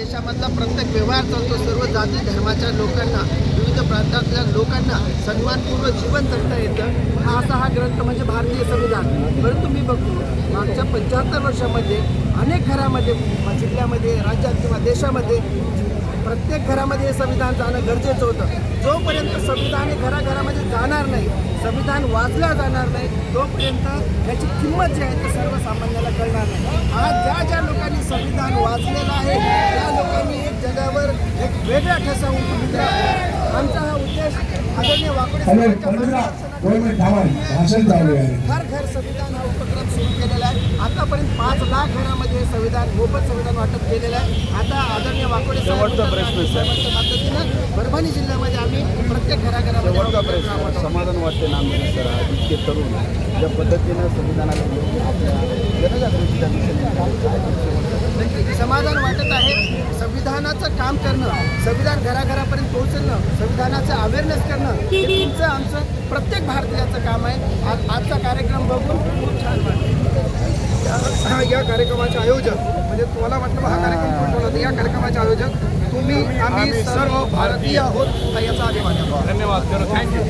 देशामधला प्रत्येक व्यवहार चालतो. सर्व जाती धर्माच्या लोकांना विविध प्रांतातल्या लोकांना सन्मानपूर्वक जीवन जगता येतं. हा असा हा ग्रंथ म्हणजे भारतीय संविधान. परंतु मी बघतो मागच्या पंच्याहत्तर वर्षामध्ये अनेक घरामध्ये जिल्ह्यामध्ये राज्यात किंवा देशामध्ये प्रत्येक घरामध्ये हे संविधान जाणं गरजेचं होतं. जोपर्यंत संविधान हे घराघरामध्ये जाणार नाही संविधान वाचलं जाणार नाही तोपर्यंत याची किंमत जी आहे ती सर्वसामान्य कळणार नाही आज ज्या ज्या लोकांनी संविधान वाचलेलं आहे. त्या लोकांनी एक जगावर एक वेगळा ठसा आहे आमचा हा उद्देश आदरणीय वाकडे घर घर संविधान हा उपक्रम सुरू केलेला आहे. आतापर्यंत पाच लाख घरामध्ये हे संविधान मोफत संविधान वाटप केलेलं आहे. आता आदरणीय वाकोडे मदतीनं परभणी जिल्ह्यामध्ये आम्ही प्रत्येक घराघरामध्ये. समाधान वाटते नामदेव सर? इतके तरुण ज्या पद्धतीनं संविधानाला समाधान वाटत आहे. संविधानाचं काम करणं संविधान घराघरापर्यंत पोहोचणं संविधानाचं अवेअरनेस करणं हे तुमचं आमचं प्रत्येक भारतीयाचं काम आहे. आज आजचा कार्यक्रम बघून खूप छान वाटलं. या- या कार्यक्रमाचे आयोजक म्हणजे तुम्हाला वाटलं बा हा कार्यक्रम कोण होता? या कार्यक्रमाचे आयोजक तुम्ही आम्ही सर्व भारतीय आहोत. हा याचा अभिमान आहे. धन्यवाद. थँक्यू